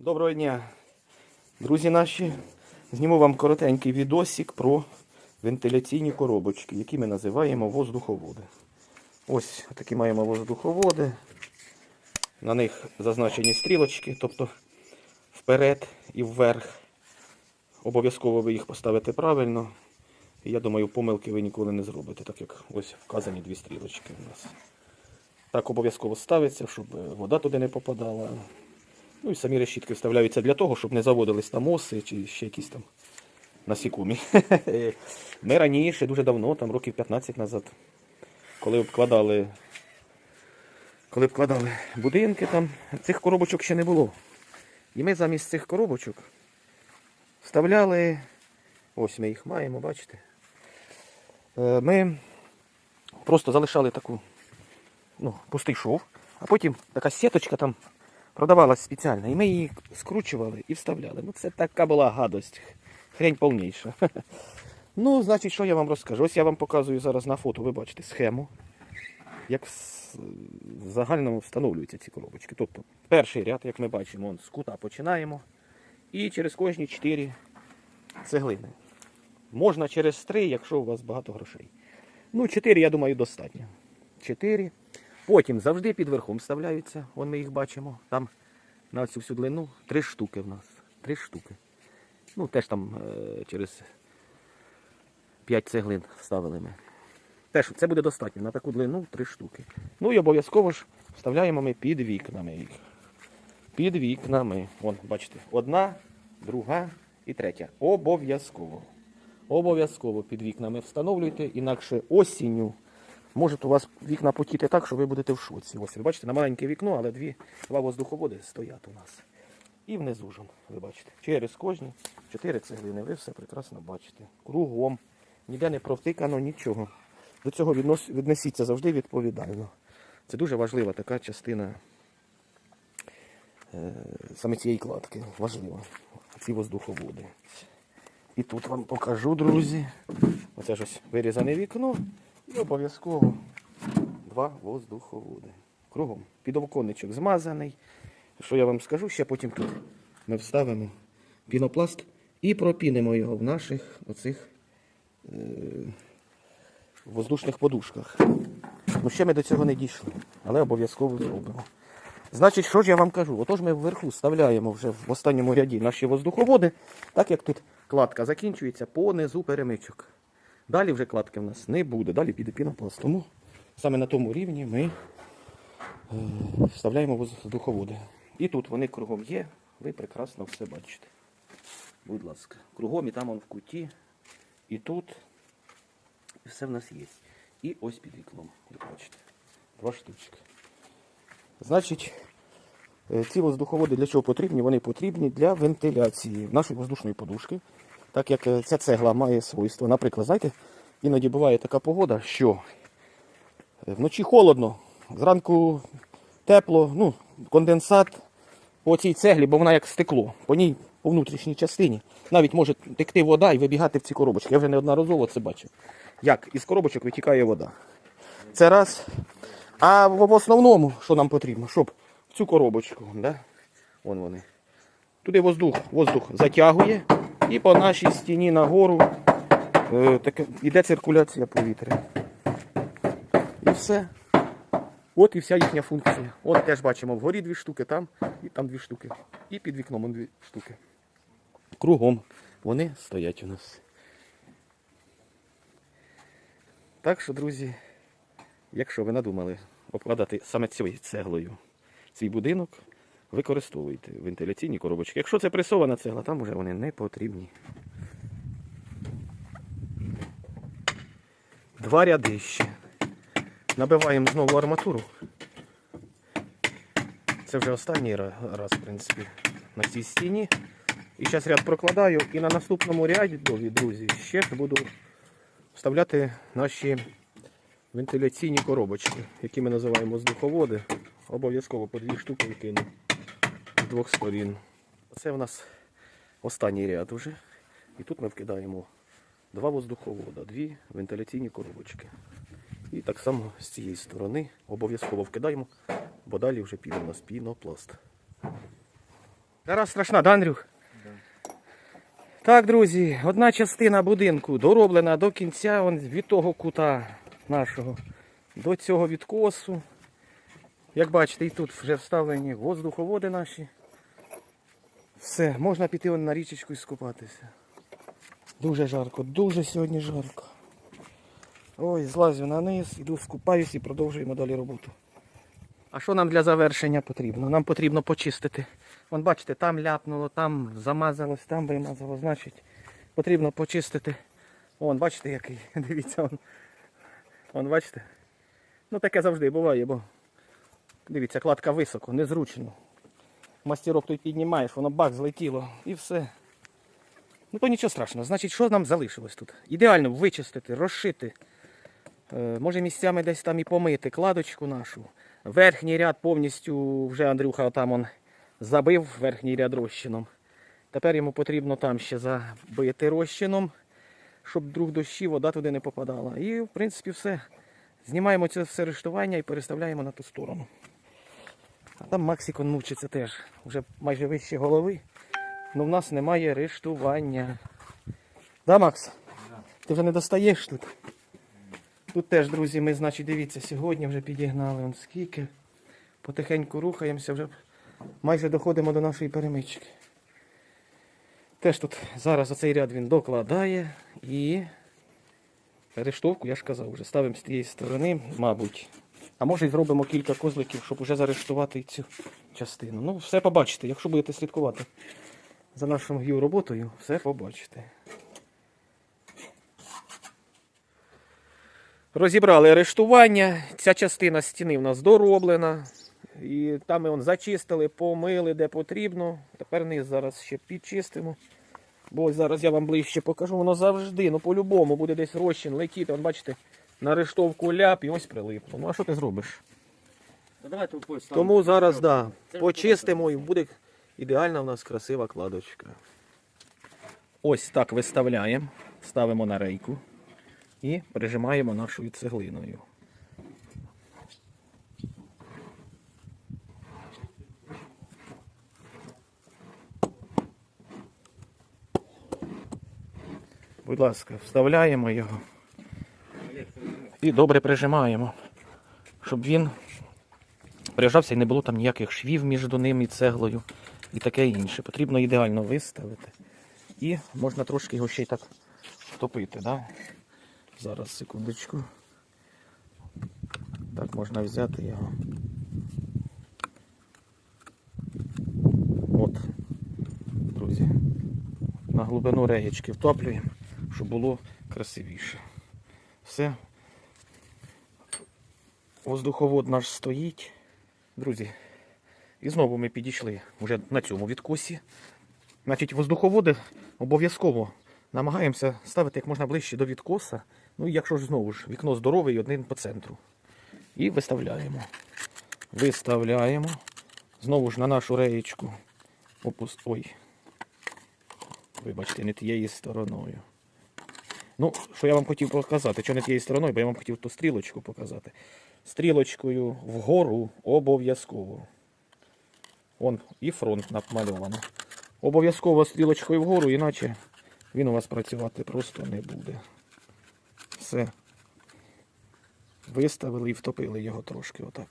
Доброго дня, друзі наші. Зніму вам коротенький відосик про вентиляційні коробочки, які ми називаємо воздуховоди. Ось такі маємо воздуховоди. На них зазначені стрілочки, тобто вперед і вверх. Обов'язково ви їх поставите правильно. Я думаю, помилки ви ніколи не зробите, так як ось вказані дві стрілочки у нас. Так обов'язково ставиться, щоб вода туди не попадала. Ну і самі решітки вставляються для того, щоб не заводились там оси чи ще якісь там насікомі. Ми раніше, дуже давно, там років 15 назад, коли обкладали, коли обкладали будинки, там цих коробочок ще не було. І ми замість цих коробочок вставляли, ось ми їх маємо, бачите. Е, Ми просто залишали таку, ну, пустий шов, а потім така сіточка там продавалась спеціально. І ми її скручували і вставляли. Ну це така була гадость. Хрень повніша. Ну, значить, що я вам розкажу? Ось я вам показую зараз на фото, ви бачите схему, як загально встановлюються ці коробочки. Тобто, перший ряд, як ми бачимо, он, з кута починаємо. І через кожні 4 цеглини. Можна через 3, якщо у вас багато грошей. Ну, 4, я думаю, достатньо. 4. Потім завжди під верхом вставляються. Вон ми їх бачимо. Там на цю всю длину три штуки в нас. Три штуки. Ну, теж там е, через 5 цеглин вставили ми. Теж це буде достатньо. На таку длину три штуки. Ну і обов'язково ж вставляємо ми під вікнами їх. Під вікнами. Вон, бачите, одна, друга і третя. Обов'язково. Обов'язково під вікнами встановлюйте, інакше осінню можуть у вас вікна потіти так, що ви будете в шоці. Ось ви бачите, на маленьке вікно, але дві, два воздуховоди стоять у нас. І внизу ж, ви бачите, через кожні чотири цеглини. Ви все прекрасно бачите. Кругом. Ніде не провтикано нічого. До цього віднос, віднесіться завжди відповідально. Це дуже важлива така частина е, саме цієї кладки. Важлива. Ці воздуховоди. І тут вам покажу, друзі. Оце ж ось вирізане вікно. І обов'язково два воздуховоди. Кругом. Підоконничок змазаний. Що я вам скажу, ще потім тут ми вставимо пінопласт і пропінимо його в наших оцих е, воздушних подушках. Ну ще ми до цього не дійшли, але обов'язково зробимо. Значить, що ж я вам кажу? Отож ми вверху вставляємо вже в останньому ряді наші воздуховоди, так як тут кладка закінчується по низу перемичок. Далі вже кладки в нас не буде, далі піде пінопласт. Тому саме на тому рівні ми е, вставляємо воздуховоди. І тут вони кругом є, ви прекрасно все бачите. Будь ласка, кругом і там он в куті, і тут. І все в нас є. І ось під вікном, як бачите. Два штучки. Значить, е, ці воздуховоди для чого потрібні? Вони потрібні для вентиляції нашої воздушної подушки. Так як е, ця цегла має свойство. Наприклад, знаєте, іноді буває така погода, що е, вночі холодно, зранку тепло, ну, конденсат по цій цеглі, бо вона як стекло. По ній, по внутрішній частині, навіть може текти вода і вибігати в ці коробочки. Я вже неодноразово це бачив. Як із коробочок витікає вода. Це раз. А в основному, що нам потрібно, щоб в цю коробочку, да? Вон вони. Туди воздух, воздух затягує і по нашій стіні нагору е, таке, йде циркуляція повітря. І все. От і вся їхня функція. От теж бачимо вгорі дві штуки, там і там дві штуки. І під вікном дві штуки. Кругом вони стоять у нас. Так що, друзі, якщо ви надумали обкладати саме цією цеглою свій будинок, використовуйте вентиляційні коробочки. Якщо це пресована цегла, там вже вони не потрібні. Два ряди ще. Набиваємо знову арматуру. Це вже останній раз, в принципі, на цій стіні. І зараз ряд прокладаю і на наступному ряді, друзі, ще буду вставляти наші вентиляційні коробочки, які ми називаємо воздуховоди. Обов'язково по дві штуки викину з двох сторін. Це в нас останній ряд вже. І тут ми вкидаємо два воздуховода, дві вентиляційні коробочки. І так само з цієї сторони обов'язково вкидаємо, бо далі вже піде у нас пінопласт. Гора страшна, да, Андрюх? Так, друзі, одна частина будинку дороблена до кінця від того кута нашого до цього відкосу. Як бачите, і тут вже вставлені воздуховоди наші. Все, можна піти на річечку і скупатися. Дуже жарко, дуже сьогодні жарко. Ой, злазю на низ, іду скупаюсь і продовжуємо далі роботу. А що нам для завершення потрібно? Нам потрібно почистити. Вон бачите, там ляпнуло, там замазалось, там вимазало. Значить, потрібно почистити. Вон, бачите, який. Дивіться, вон. Вон, бачите? Ну таке завжди буває, бо дивіться, кладка високо, незручно. Мастерок тут піднімаєш, воно бак злетіло і все. Ну то нічого страшного. Значить, що нам залишилось тут? Ідеально вичистити, розшити. Е, може місцями десь там і помити кладочку нашу. Верхній ряд повністю вже Андрюха там он забив верхній ряд розчином. Тепер йому потрібно там ще забити розчином, щоб друг дощі вода туди не попадала. І в принципі все. Знімаємо це все рештування і переставляємо на ту сторону. А там Максик он мучиться теж. Вже майже вище голови. але в нас немає рештування. Да, Макс? Ти вже не достаєш тут? Тут теж, друзі, ми, значить, дивіться, сьогодні вже підігнали он скільки. Потихеньку рухаємося, вже майже доходимо до нашої перемички. Теж тут зараз оцей ряд він докладає і рештовку, я ж казав, вже ставимо з тієї сторони, мабуть. А може і зробимо кілька козликів, щоб вже зарештувати цю частину. Ну, все побачите, якщо будете слідкувати за нашою роботою, все побачите. Розібрали арештування. Ця частина стіни в нас дороблена. І там ми зачистили, помили де потрібно. Тепер низ зараз ще підчистимо. Бо ось зараз я вам ближче покажу. Воно завжди, ну по-любому буде десь розчин летіти. Вон, бачите, на рештовку ляп і ось прилипло. Ну а що ти зробиш? Та давайте Тому зараз да, почистимо і буде ідеальна в нас красива кладочка. Ось так виставляємо, ставимо на рейку і прижимаємо нашою цеглиною. Будь ласка, вставляємо його і добре прижимаємо, щоб він прижався і не було там ніяких швів між ним і цеглою і таке інше. Потрібно ідеально виставити. І можна трошки його ще й так втопити. Да? Зараз, секундочку. Так, можна взяти його. От, друзі. На глибину реєчки втоплюємо, щоб було красивіше. Все. Воздуховод наш стоїть. Друзі, і знову ми підійшли вже на цьому відкосі. Значить, воздуховоди обов'язково намагаємося ставити як можна ближче до відкоса. Ну і якщо ж знову ж вікно здорове і один по центру. І виставляємо. Виставляємо. Знову ж на нашу реєчку. Опус... Ой. Вибачте, не тією стороною. Ну, що я вам хотів показати, що не тією стороною, бо я вам хотів ту стрілочку показати. Стрілочкою вгору обов'язково. Вон і фронт намальовано. Обов'язково стрілочкою вгору, іначе він у вас працювати просто не буде. Все. Виставили і втопили його трошки отак.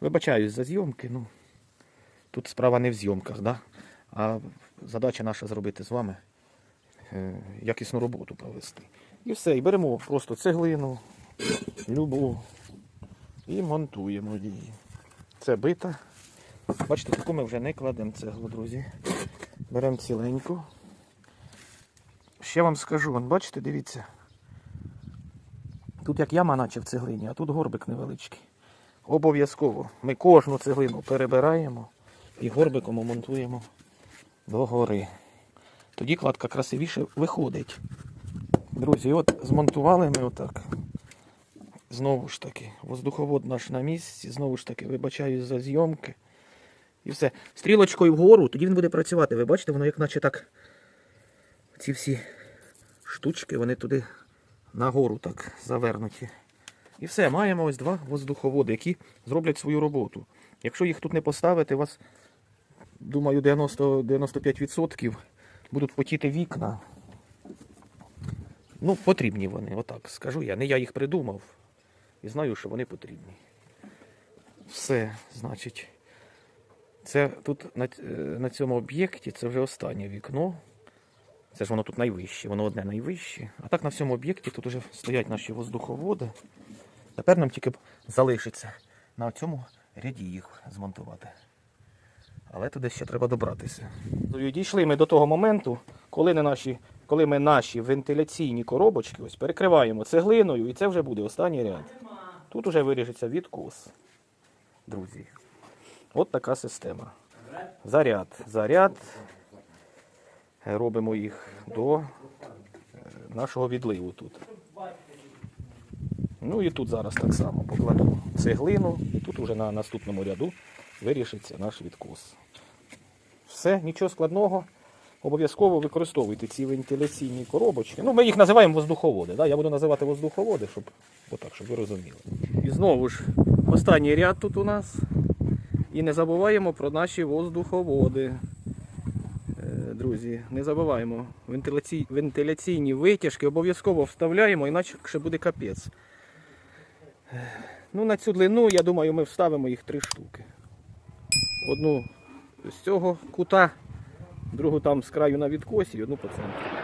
Вибачаюсь за зйомки, ну тут справа не в зйомках, да? а задача наша зробити з вами якісну роботу провести. І все, і беремо просто цеглину, любу, і монтуємо її. Це бита. Бачите, таку ми вже не кладемо цеглу, друзі. Беремо ціленьку. Ще вам скажу, вон, бачите, дивіться. Тут як яма, наче в цеглині, а тут горбик невеличкий. Обов'язково ми кожну цеглину перебираємо і горбиком монтуємо догори. Тоді кладка красивіше виходить. Друзі, от змонтували ми отак. Знову ж таки, воздуховод наш на місці, знову ж таки, вибачаюсь за зйомки. І все. Стрілочкою вгору, тоді він буде працювати. Ви бачите, воно як наче так. Ці всі штучки, вони туди нагору так завернуті. І все, маємо ось два воздуховоди, які зроблять свою роботу. Якщо їх тут не поставити, у вас думаю, 90-95% будуть потіти вікна. Ну, потрібні вони, отак скажу я. Не я їх придумав. І знаю, що вони потрібні. Все, значить. Це тут на, е, на цьому об'єкті це вже останнє вікно. Це ж воно тут найвище, воно одне найвище. А так на всьому об'єкті тут вже стоять наші воздуховоди. Тепер нам тільки залишиться на цьому ряді їх змонтувати. Але туди ще треба добратися. Ну, Дійшли ми до того моменту, коли, не наші, коли ми наші вентиляційні коробочки ось перекриваємо цеглиною, і це вже буде останній ряд. Тут вже виріжеться відкос. Друзі. От така система. Заряд. Заряд. Робимо їх до е, нашого відливу тут. Ну і тут зараз так само покладу цеглину, і тут уже на наступному ряду вирішиться наш відкос. Все, нічого складного. Обов'язково використовуйте ці вентиляційні коробочки. Ну, ми їх називаємо воздуховоди. Да? Я буду називати воздуховоди, щоб, отак, щоб ви розуміли. І знову ж, останній ряд тут у нас. І не забуваємо про наші воздуховоди. Е, Друзі, не забуваємо. Вентиляцій... Вентиляційні витяжки обов'язково вставляємо, інакше буде капець. Е, Ну, на цю длину, я думаю, ми вставимо їх три штуки. Одну з цього кута, другу там з краю на відкосі одну по центру.